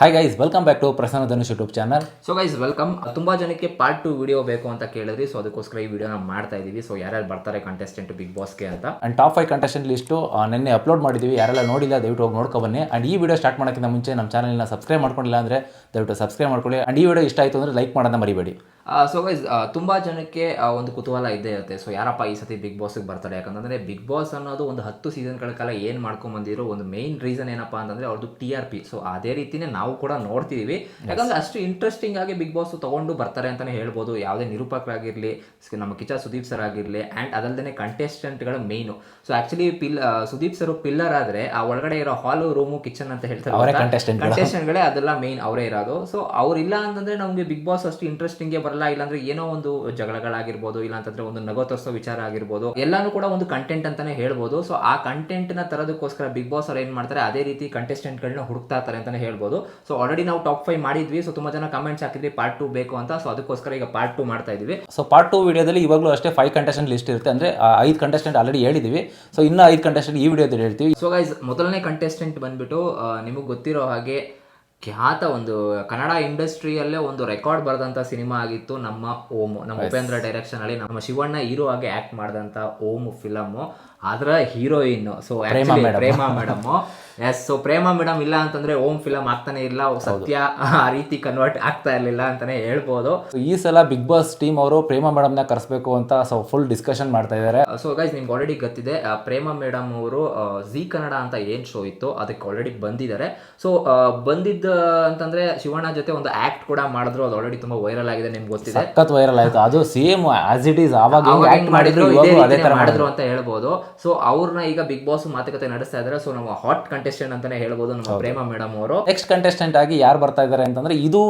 Hi guys welcome back to Prasanna Dhanush YouTube channel so guys welcome ತುಂಬಾ ಜನಕ್ಕೆ part two video ಬೇಕು ಅಂತ ಕೇಳಿದ್ರಿ. ಸೊ ಅದಕ್ಕೋಸ್ಕರ ಈ ವಿಡಿಯೋನ ಮಾಡ್ತಾ ಇದೀವಿ. ಸೊ ಯಾರ್ಯಾರು ಬರ್ತಾರೆ ಕಂಟೆಸ್ಟೆಂಟ್ ಬಿಗ್ ಬಾಸ್ಗೆ ಅಂತ. And top five contestant list ನಿನ್ನೆ ಅಪ್ಲೋಡ್ ಮಾಡಿದ್ದೀವಿ ಯಾರೆಲ್ಲ ನೋಡಿಲ್ಲ ದಯವಿಟ್ಟು ಹೋಗಿ ನೋಡ್ಕೊ ಬನ್ನಿ. ಅಂಡ್ ಈ ವಿಡಿಯೋ ಸ್ಟಾರ್ಟ್ ಮಾಡೋಕ್ಕಿಂತ ಮುಂಚೆ ನಮ್ಮ ಚಾನಲ್ನ ಸಬ್ಸ್ಕ್ರೈಬ್ ಮಾಡ್ಕೊಂಡಿಲ್ಲ ಅಂದರೆ ದಯವಿಟ್ಟು ಸಬ್ಸ್ಕ್ರೈಬ್ ಮಾಡ್ಕೊಳ್ಳಿ. ಅಂಡ್ ಈ ವಿಡಿಯೋ ಇಷ್ಟ ಆಯಿತು ಅಂದರೆ ಲೈಕ್ ಮಾಡೋದನ್ನ ಮರಿಬೇಡಿ. ಸೊ ಗೈಸ್ ತುಂಬಾ ಜನಕ್ಕೆ ಒಂದು ಕುತೂಹಲ ಇದ್ದೇ ಇರುತ್ತೆ. ಸೊ ಯಾರಪ್ಪ ಈ ಸತಿ ಬಿಗ್ ಬಾಸ್ಗೆ ಬರ್ತಾರೆ? ಯಾಕಂತಂದರೆ ಬಿಗ್ ಬಾಸ್ ಅನ್ನೋದು ಒಂದು ಹತ್ತು ಸೀಸನ್ಗಳ ಕಾಲ ಏನು ಮಾಡ್ಕೊಂಡ್ ಬಂದಿರೋ ಒಂದು ಮೇನ್ ರೀಸನ್ ಏನಪ್ಪಾ ಅಂತಂದರೆ ಅವ್ರದ್ದು ಟಿ ಆರ್ ಪಿ ಸೊ ಅದೇ ರೀತಿನೇ ನಾವು ಕೂಡ ನೋಡ್ತಿದೀವಿ. ಯಾಕಂದ್ರೆ ಅಷ್ಟು ಇಂಟ್ರೆಸ್ಟಿಂಗ್ ಆಗಿ ಬಿಗ್ ಬಾಸ್ ತಗೊಂಡು ಬರ್ತಾರೆ ಅಂತಾನೆ ಹೇಳ್ಬೋದು. ಯಾವುದೇ ನಿರೂಪಕರಾಗಿರ್ಲಿ ನಮ್ಮ ಕಿಚ ಸುದೀಪ್ ಸರ್ ಆಗಿರ್ಲಿ ಅಂಡ್ ಅದಲ್ಲದೆ ಕಂಟೆಸ್ಟೆಂಟ್ಗಳ ಮೇಯ್ನು ಸೊ ಆಕ್ಚುಲಿ ಪಿಲ್ ಸುದೀಪ್ ಸರ್ ಪಿಲ್ಲರ್ ಆದ್ರೆ ಆ ಒಳಗಡೆ ಇರೋ ಹಾಲು ರೂಮು ಕಿಚನ್ ಅಂತ ಹೇಳ್ತಾರೆ. ಕಂಟೆಸ್ಟೆಂಟ್ಗಳೇ ಅದೆಲ್ಲ ಮೇನ್ ಅವರೇ ಇರೋದು. ಸೊ ಅವ್ರಿಲ್ಲ ಅಂತಂದ್ರೆ ನಮಗೆ ಬಿಗ್ ಬಾಸ್ ಅಷ್ಟು ಇಂಟ್ರೆಸ್ಟಿಂಗ್ ಬರಲ್ಲ. ಇಲ್ಲಾಂದ್ರೆ ಏನೋ ಒಂದು ಜಗಳಗಳಾಗಿರ್ಬೋದು ಇಲ್ಲ ಅಂತಂದ್ರೆ ಒಂದು ನಗೋ ತರಿಸೋ ವಿಚಾರ ಆಗಿರ್ಬೋದು. ಎಲ್ಲಾನು ಕೂಡ ಒಂದು ಕಂಟೆಂಟ್ ಅಂತಾನೆ ಹೇಳ್ಬೋದು. ಸೊ ಆ ಕಂಟೆಂಟ್ನ ತರೋದಕ್ಕೋಸ್ಕರ ಬಿಗ್ ಬಾಸ್ ಅವ್ರು ಏನ್ ಮಾಡ್ತಾರೆ ಅದೇ ರೀತಿ ಕಂಟೆಸ್ಟೆಂಟ್ ಗಳನ್ನ ಹುಡುಕ್ತಾ ಇರ್ತಾರೆ ಅಂತಾನೆ ಹೇಳ್ಬೋದು. ಸೊ ಆಲ್ರೆಡಿ ನಾವು ಟಾಪ್ ಫೈವ್ ಮಾಡಿದ್ವಿ. ಸೊ ತುಂಬಾ ಜನ ಕಮೆಂಟ್ಸ್ ಹಾಕಿದ್ವಿ ಪಾರ್ಟ್ ಟು ಬೇಕು ಅಂತ. ಸೊ ಅದಕ್ಕೋಸ್ಕರ ಈಗ ಪಾರ್ಟ್ ಟು ಮಾಡ್ತಾ ಇದ್ವಿ ಸೊ ಪಾರ್ಟ್ ಟು ವಿಡಿಯೋದಲ್ಲಿ ಇವಾಗಲೂ ಅಷ್ಟೇ ಫೈವ್ ಕಂಟೆಸ್ಟೆಂಟ್ ಲಿಸ್ಟ್ ಇರುತ್ತೆ. ಅಂದ್ರೆ ಐದು ಕಂಟೆಸ್ಟೆಂಟ್ ಆಲ್ರೆಡಿ ಹೇಳಿದೀವಿ. ಸೊ ಇನ್ನೂ ಐದು ಕಂಟೆಸ್ಟೆಂಟ್ ಈ ವಿಡಿಯೋದಲ್ಲಿ ಹೇಳ್ತೀವಿ. ಸೊ ಗೈಸ್ ಮೊದಲನೇ ಕಂಟೆಸ್ಟೆಂಟ್ ಬಂದ್ಬಿಟ್ಟು ನಿಮಗೆ ಗೊತ್ತಿರೋ ಹಾಗೆ ಖ್ಯಾತ ಒಂದು ಕನ್ನಡ ಇಂಡಸ್ಟ್ರಿಯಲ್ಲೇ ಒಂದು ರೆಕಾರ್ಡ್ ಬರೆದಂತ ಸಿನಿಮಾ ಆಗಿತ್ತು ನಮ್ಮ ಓಮ್. ನಮ್ಮ ಉಪೇಂದ್ರ ಡೈರೆಕ್ಷನ್ ಅಲ್ಲಿ ನಮ್ಮ ಶಿವಣ್ಣ ಹೀರೋ ಆಗಿ ಆಕ್ಟ್ ಮಾಡಿದಂತ ಓಮ್ ಫಿಲಮ್ ಅದರ heroine. So Prema madam yes so Prema madam ಇಲ್ಲ ಅಂತಂದ್ರೆ ಓಮ್ ಫಿಲಮ್ ಆಗ್ತಾನೆ ಇಲ್ಲ ಸತ್ಯ ಆ ರೀತಿ ಕನ್ವರ್ಟ್ ಆಗ್ತಾ ಇರ್ಲಿಲ್ಲ ಅಂತಾನೆ ಹೇಳ್ಬೋದು. ಈ ಸಲ ಬಿಗ್ ಬಾಸ್ ಟೀಮ್ ಅವರು ಪ್ರೇಮ ಮೇಡಮ್ನ ಕರೆಸಬೇಕು ಅಂತ ಸೊ ಫುಲ್ ಡಿಸ್ಕಷನ್ ಮಾಡ್ತಾ ಇದ್ದಾರೆ. ಸೊ ಗೈಸ್ ನಿಮ್ಗೆ ಆಲ್ರೆಡಿ ಗೊತ್ತಿದೆ ಪ್ರೇಮ ಮೇಡಮ್ ಅವರು ಜಿ ಕನ್ನಡ ಅಂತ ಏನ್ ಶೋ ಇತ್ತು ಅದಕ್ಕೆ ಆಲ್ರೆಡಿ ಬಂದಿದ್ದಾರೆ. ಸೊ ಬಂದಿದ್ದ ಅಂತಂದ್ರೆ ಶಿವಣ್ಣ ಜೊತೆ ಒಂದು ಆಕ್ಟ್ ಕೂಡ ಮಾಡಿದ್ರು ಅದು ಆಲ್ರೆಡಿ ತುಂಬಾ ವೈರಲ್ ಆಗಿದೆ ನಿಮ್ಗೆ ಗೊತ್ತಿದೆ. ಸಖತ್ ವೈರಲ್ ಆಯ್ತು. ಅದು ಸೇಮ್ ಆಸ್ ಇಟ್ ಈಸ್ ಆವಾಗ ಮಾಡಿದ್ರು ಮಾಡಿದ್ರು ಅಂತ ಹೇಳ್ಬೋದು. ಸೊ ಅವ್ರನ್ನ ಈಗ ಬಿಗ್ ಬಾಸ್ ಮಾತುಕತೆ ನಡೆಸ್ತಾ ಇದಾರೆ ಸೊ ನಾವು ಹಾಟ್ ಕಂಟೆಸ್ಟೆಂಟ್ ಅಂತಾನೆ ಹೇಳ್ಬೋದು ನಮ್ಮ ಪ್ರೇಮ ಮೇಡಮ್ ಅವರು. ನೆಕ್ಸ್ಟ್ ಕಂಟೆಸ್ಟೆಂಟ್ ಆಗಿ ಯಾರು ಬರ್ತಾ ಇದ್ದಾರೆ ಅಂತಂದ್ರೆ ಇದು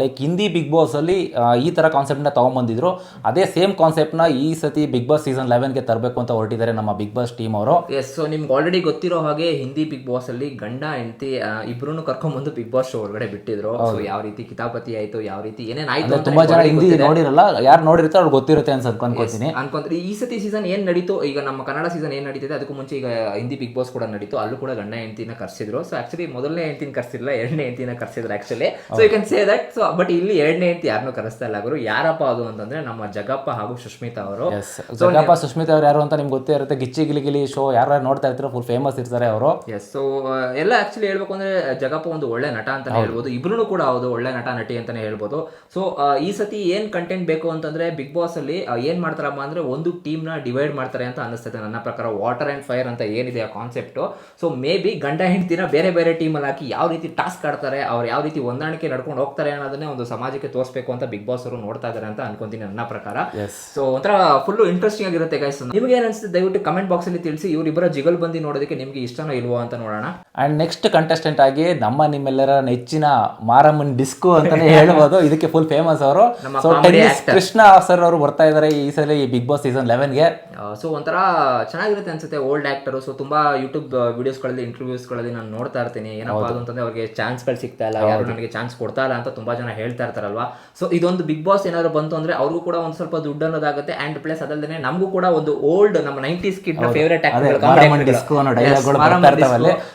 ಲೈಕ್ ಹಿಂದಿ ಬಿಗ್ ಬಾಸ್ ಅಲ್ಲಿ ಈ ತರ ಕಾನ್ಸೆಪ್ಟ್ನ ತಗೊಂಡ್ಬಂದಿದ್ರು ಅದೇ ಸೇಮ್ ಕಾನ್ಸೆಪ್ಟ್ನ ಈ ಸತಿ ಬಿಗ್ ಬಾಸ್ ಸೀಸನ್ ಲೆವೆನ್ಗೆ ತರಬೇಕು ಅಂತ ಹೊರಟಿದ್ದಾರೆ ನಮ್ಮ ಬಿಗ್ ಬಾಸ್ ಟೀಮ್ ಅವರು. ಎಸ್ ಸೊ ನಿಮ್ಗೆ ಆಲ್ರೆಡಿ ಗೊತ್ತಿರೋ ಹಾಗೆ ಹಿಂದಿ ಬಿಗ್ ಬಾಸ್ ಅಲ್ಲಿ ಗಂಡ ಹೆಂಡತಿ ಇಬ್ರು ಕರ್ಕೊಂಡ್ಬಂದು ಬಿಗ್ ಬಾಸ್ ಶೋ ಒಳಗಡೆ ಬಿಟ್ಟಿದ್ರು. ಸೊ ಯಾವ ರೀತಿ ಕಿತಾಪತಿ ಆಯ್ತು ಯಾವ ರೀತಿ ಏನೇನ್ ಆಯ್ತು ತುಂಬಾ ಜನ ಹಿಂದಿ ನೋಡಿರಲ್ಲ ಯಾರು ನೋಡಿರ್ತಾರೆ ಅವ್ರು ಗೊತ್ತಿರುತ್ತೆ ಅಂತ ಅನ್ಕೊಂತೀನಿ. ಅನ್ಕೊಂಡ್ರೆ ಈ ಸತಿ ಸೀಸನ್ ಏನ್ ನಡೀತು? ಈಗ ನಮ್ಮ ಕನ್ನಡ ಸೀಸನ್ ಏನ್ ನಡೀತಿದೆ? ಅದಕ್ಕೂ ಮುಂಚೆ ಈಗ ಹಿಂದಿ ಬಿಗ್ ಬಾಸ್ ಕೂಡ ನಡೀತು. ಅಲ್ಲೂ ಕೂಡ ಗಂಡ ಹೆಂಡತಿನ ಕರ್ಸಿದ್ರು. ಸೊ ಆಕ್ಚುಲಿ ಮೊದಲನೇ ಹೆಂಡತಿನ ಕರ್ಸಿಲ್ಲ ಎರಡನೇ ಹೆಂಡತಿನ ಕರ್ಸಿದ್ರು actually so you can say that so but ಇಲ್ಲಿ ಎರಡನೇ ಹೆಂಡತಿ ಯಾರನ್ನು ಕರೆಸ್ತಾ ಇಲ್ಲ ಅವರು ಯಾರಪ್ಪ ಅದು ಅಂತಂದ್ರೆ ನಮ್ಮ ಜಗಪ್ಪ ಹಾಗೂ ಸುಷ್ಮಿತಾ ಅವರು. ಜಗಪ್ಪ ಸುಷ್ಮಿತಾ ಅವರು ಯಾರು ಅಂತ ನಿಮ್ಗೆ ಗೊತ್ತೇ ಇರುತ್ತೆ. ಗಿಚ್ಚಿ ಗಿಲಿ ಗಿಲಿ ಶೋ ಯಾರು ನೋಡ್ತಾ ಇರ್ತಾರೆ ಫುಲ್ ಫೇಮಸ್ ಇರ್ತಾರೆ ಅವರು. ಎಸ್ ಸೊ ಎಲ್ಲ ಆಕ್ಚುಲಿ ಹೇಳ್ಬೇಕು ಅಂದ್ರೆ ಜಗಪ್ಪ ಒಂದು ಒಳ್ಳೆ ನಟ ಅಂತಾನೆ ಹೇಳ್ಬೋದು. ಇಬ್ರು ಕೂಡ ಹೌದು ಒಳ್ಳೆ ನಟ ನಟಿ ಅಂತಾನೆ ಹೇಳ್ಬೋದು. ಸೊ ಈ ಸತಿ ಏನ್ ಕಂಟೆಂಟ್ ಬೇಕು ಅಂತಂದ್ರೆ ಬಿಗ್ ಬಾಸ್ ಅಲ್ಲಿ ಏನ್ ಮಾಡ್ತಾರಪ್ಪ ಅಂದ್ರೆ ಒಂದು ಟೀಮ್ನ ಡಿವೈಡ್ ಮಾಡ್ತಾರೆ ಅಂತ ಅನಿಸ್ತದೆ ನನ್ನ ಪ್ರಕಾರ. ವಾಟರ್ ಅಂಡ್ ಫೈರ್ ಅಂತ ಏನಿದೆ ಆ ಕಾನ್ಸೆಪ್ಟ್ ಸೊ ಮೇ ಬಿ ಗಂಡ ಹೆಂಡ್ತಿನ ಬೇರೆ ಬೇರೆ ಟೀಮ್ ಅಲ್ಲಿ ಹಾಕಿ ಯಾವ ರೀತಿ ಟಾಸ್ಕ್ ಆಡ್ತಾರೆ ಅವ್ರು ಯಾವ ರೀತಿ ಹೊಂದಾಣಿಕೆ ನಡ್ಕೊಂಡು ಹೋಗ್ತಾರೆ ಅನ್ನೋದನ್ನೇ ಒಂದು ಸಮಾಜಕ್ಕೆ ತೋರಿಸಬೇಕು ಅಂತ ಬಿಗ್ ಬಾಸ್ ಅವರು ನೋಡ್ತಾ ಇದಾರೆ ಅಂತ ಅನ್ಕೊಂತೀನಿ ನನ್ನ ಪ್ರಕಾರ. ಸೊ ಒಂಥರ ಫುಲ್ ಇಂಟ್ರೆಸ್ಟಿಂಗ್ ಆಗಿರುತ್ತೆ ಗೈಸ್ ನಿಮ್ಗೆ ಏನ್ ಅನ್ಸುತ್ತೆ? ದಯವಿಟ್ಟು ಕಮೆಂಟ್ ಬಾಕ್ಸ್ ಅಲ್ಲಿ ತಿಳಿಸಿ. ಇವರಿಬ್ಬರ ಜಿಗಲ್ ಬಂದಿ ನೋಡೋದಕ್ಕೆ ನಿಮ್ಗೆ ಇಷ್ಟನೋ ಇಲ್ವೋ ಅಂತ ನೋಡೋಣ. ಅಂಡ್ ನೆಕ್ಸ್ಟ್ ಕಂಟೆಸ್ಟೆಂಟ್ ಆಗಿ ನಮ್ಮ ನಿಮ್ಮೆಲ್ಲರ ನೆಚ್ಚಿನ ಮಾರಮ್ಮನ್ ಡಿಸ್ಕು ಅಂತಾನೆ ಹೇಳ್ಬೋದು. ಇದಕ್ಕೆ ಫುಲ್ ಫೇಮಸ್ ಅವರು. ಕೃಷ್ಣ ಸರ್ ಅವರು ಬರ್ತಾ ಇದ್ದಾರೆ ಈ ಸಲ ಈ ಬಿಗ್ ಬಾಸ್ ಸೀಸನ್ ಲೆವೆನ್ಗೆ ಸೊ ಒಂಥರ ಚೆನ್ನಾಗಿರುತ್ತೆ ಅನ್ಸುತ್ತೆ ಓಲ್ಡ್ ಆಕ್ಟರ್ ಸೊ ತುಂಬಾ ಯೂಟ್ಯೂಬ್ ವಿಡಿಯೋಸ್ಗಳಲ್ಲಿ ಇಂಟರ್ವ್ಯೂಸ್ಗಳಲ್ಲಿ ನಾನು ನೋಡ್ತಾ ಇರ್ತೀನಿ. ಏನಪ್ಪಾ ಅದು ಅಂತಂದ್ರೆ ಅವ್ರಿಗೆ ಚಾನ್ಸ್ಗಳು ಸಿಗ್ತಾ ಇಲ್ಲ ಯಾರು ನನಗೆ ಚಾನ್ಸ್ ಕೊಡ್ತಾ ಇಲ್ಲ ಅಂತ ತುಂಬಾ ಜನ ಹೇಳ್ತಾ ಇರ್ತಾರಲ್ವಾ? ಸೊ ಇದೊಂದು ಬಿಗ್ ಬಾಸ್ ಏನಾದ್ರು ಬಂತು ಅಂದ್ರೆ ಅವ್ರಿಗೂ ಕೂಡ ಒಂದು ಸ್ವಲ್ಪ ದುಡ್ಡು ಅನ್ನೋದಾಗುತ್ತೆ. ಅಂಡ್ ಪ್ಲಸ್ ಅದಲ್ಲದೆ ನಮಗೂ ಕೂಡ ಒಂದು ಓಲ್ಡ್ ನಮ್ಮ ನೈಂಟೀಸ್ ಕಿಡ್ ಫೇವ್ರೇಟ್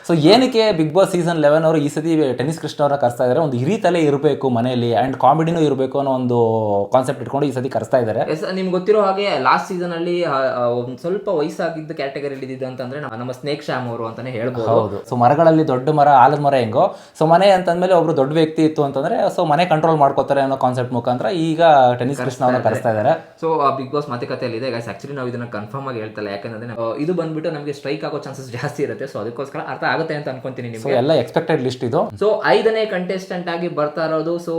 ಸೊ ಏನಕ್ಕೆ ಬಿಗ್ ಬಾಸ್ ಸೀಸನ್ ಲೆವೆನ್ ಅವರು ಈ ಸತಿ ಟೆನಿಸ್ ಕೃಷ್ಣ ಅವರ ಕರೆಸ್ತಾ ಇದ್ದಾರೆ ಒಂದು ಹಿರಿ ತಲೆ ಇರಬೇಕು ಮನೆಯಲ್ಲಿ ಅಂಡ್ ಕಾಮಿಡಿನೂ ಇರಬೇಕು ಅನ್ನೋ ಒಂದು ಕಾನ್ಸೆಪ್ಟ್ ಇಟ್ಕೊಂಡು ಈ ಸತಿ ಕರೆಸ್ತಾ ಇದ್ದಾರೆ ಎಸ್ ನಿಮ್ಗೆ ಗೊತ್ತಿರೋ ಹಾಗೆ ಲಾಸ್ಟ್ ಸೀಸನ್ ಅಲ್ಲಿ ಒಂದ್ ಸ್ವಲ್ಪ ವಯಸ್ಸಾಗಿದ್ದ ಕ್ಯಾಟಗರಿ ಇದ್ದಿದ್ದು ಅಂತಂದ್ರೆ ನಮ್ಮ ನಮ್ಮ ಸ್ನೇಕ್ ಶ್ಯಾಮ್ ಅವರು ಅಂತಾನೆ ಹೇಳ್ಬೋದು. ಸೊ ಮರಗಳಲ್ಲಿ ದೊಡ್ಡ ಮರ ಆಲದ ಮರ ಹೆಂಗೋ? ಸೊ ಮನೆ ಅಂತಂದ್ಮೇಲೆ ಒಬ್ರು ದೊಡ್ಡ ವ್ಯಕ್ತಿ ಇತ್ತು ಅಂತಂದ್ರೆ ಸೊ ಮನೆ ಕಂಟ್ರೋಲ್ ಮಾಡ್ಕೋತಾರೆ ಅನ್ನೋ ಕಾನ್ಸೆಪ್ಟ್ ಮುಖಾಂತರ ಈಗ ಟೆನಿಸ್ ಕೃಷ್ಣ ಅವ್ರನ್ನ ಕರೆಸ್ತಾ ಇದಾರೆ ಸೊ ಬಿಗ್ ಬಾಸ್ ಮಾತುಕತೆಯಲ್ಲಿ ಇದೆ. ಗೈಸ್ ಆಕ್ಚುಲಿ ನಾವು ಇದನ್ನ ಕನ್ಫರ್ಮ್ ಆಗಿ ಹೇಳ್ತಲ್ಲ ಯಾಕಂದ್ರೆ ಇದು ಬಂದ್ಬಿಟ್ಟು ನಮಗೆ ಸ್ಟ್ರೈಕ್ ಆಗೋ ಚಾನ್ಸಸ್ ಜಾಸ್ತಿ ಇರುತ್ತೆ. ಸೊ ಅದಕ್ಕೋಸ್ಕರ ಅರ್ಥ ಆಗುತ್ತೆ ಅಂತ ಅನ್ಕೊಂತೀನಿ ನಿಮಗೆ ನಿಮ್ಗೆ. ಎಲ್ಲ ಎಕ್ಸ್ಪೆಕ್ಟೆಡ್ ಲಿಸ್ಟ್ ಇದು. ಸೊ ಐದನೇ ಕಂಟೆಸ್ಟೆಂಟ್ ಆಗಿ ಬರ್ತಾ ಇರೋದು ಸೊ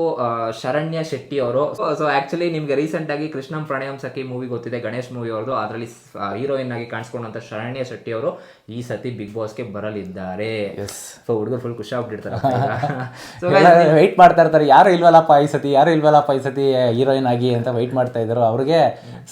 ಶರಣ್ಯ ಶೆಟ್ಟಿ ಅವರು. ಸೊ ಆಕ್ಚುಲಿ ನಿಮ್ಗೆ ರೀಸೆಂಟ್ ಆಗಿ ಕೃಷ್ಣಂ ಪ್ರಣಯಂ ಸಖಿ ಮೂವಿ ಗೊತ್ತಿದೆ. ಗಣೇಶ್ ಮೂವಿ ಅವ್ರದ್ದು. ಅದರಲ್ಲಿ ಹೀರೋಯಿನ್ ಆಗಿ ಕಾಣಿಸ್ಕೊಂಡಂತ ಶರಣ್ಯ ಶೆಟ್ಟಿ ಅವರು ಈ ಸತಿ ಬಿಗ್ ಬಾಸ್ಗೆ ಬರಲಿದ್ದಾರೆ. ಸೊ ಹುಡುಗರು ಫುಲ್ ಖುಷಿ ಆಗ್ಬಿಟ್ಟಿರ್ತಾರೆ ವೈಟ್ ವೆಯ್ಟ್ ಮಾಡ್ತಾ ಇರ್ತಾರೆ. ಯಾರು ಇಲ್ವಲ್ಲಪ್ಪ ಈ ಸತಿ? ಯಾರು ಇಲ್ವಲ್ಲಪ್ಪ ಈ ಸತಿ ಹೀರೋಯಿನ್ ಆಗಿ ಅಂತ ವೆಯ್ಟ್ ಮಾಡ್ತಾ ಇದ್ರು ಅವ್ರಿಗೆ.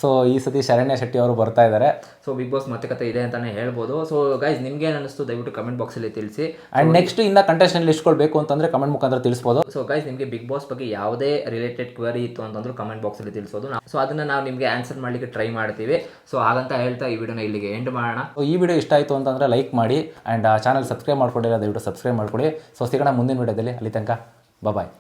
ಸೊ ಈ ಸತಿ ಶರಣ್ಯ ಶೆಟ್ಟಿ ಅವರು ಬರ್ತಾ ಇದ್ದಾರೆ ಸೊ ಬಿಗ್ ಬಾಸ್ ಮತ್ತೆ ಕತೆ ಇದೆ ಅಂತಾನೆ ಹೇಳ್ಬೋದು. ಸೊ ಗೈಸ್ ನಿಮ್ಗೆ ಏನ್ ಅನಿಸ್ತು? ದಯವಿಟ್ಟು ಕಮೆಂಟ್ ಬಾಕ್ಸ್ ಅಲ್ಲಿ ತಿಳಿಸಿ. ಅಂಡ್ ನೆಕ್ಸ್ಟ್ ಇನ್ನ ಕಂಟೆಸ್ಟೆಂಟ್ ಲಿಸ್ಟ್ ಬೇಕು ಅಂತಂದ್ರೆ ಕಮೆಂಟ್ ಮುಖಾಂತರ ತಿಳಿಸಬಹುದು ಸೊ ಗೈಸ್ ನಿಮಗೆ ಬಿಗ್ ಬಾಸ್ ಬಗ್ಗೆ ಯಾವುದೇ ರಿಲೇಟೆಡ್ ಕ್ವರಿ ಇತ್ತು ಅಂತಂದ್ರೆ ಕಮೆಂಟ್ ಬಾಕ್ಸ್ ಅಲ್ಲಿ ತಿಳಿಸೋದು. ಸೊ ಅದನ್ನ ನಾವು ನಿಮಗೆ ಆನ್ಸರ್ ಮಾಡ್ಲಿಕ್ಕೆ ಟ್ರೈ ಮಾಡ್ತೀವಿ. ಸೊ ಹಾಗಂತ ಹೇಳ್ತಾ ಈ ವಿಡಿಯೋನ ಇಲ್ಲಿಗೆ ಎಂಡ್ ಮಾಡೋಣ. ಈ ವಿಡಿಯೋ ಇಷ್ಟ ಆಯಿತು ಅಂತಂದ್ರೆ ಲೈಕ್ ಮಾಡಿ ಆ್ಯಂಡ್ ಚಾನಲ್ ಸಬ್ಸ್ಕ್ರೈಬ್ ಮಾಡ್ಕೊಂಡಿರೋ ದಯವಿಟ್ಟು ಸಬ್ಸ್ಕ್ರೈಬ್ ಮಾಡ್ಕೊಳ್ಳಿ ಸೊ ಸಿಗೋಣ ಮುಂದಿನ ವಿಡಿಯೋದಲ್ಲಿ. ಅಲ್ಲಿ ತನಕ ಬಾಯ್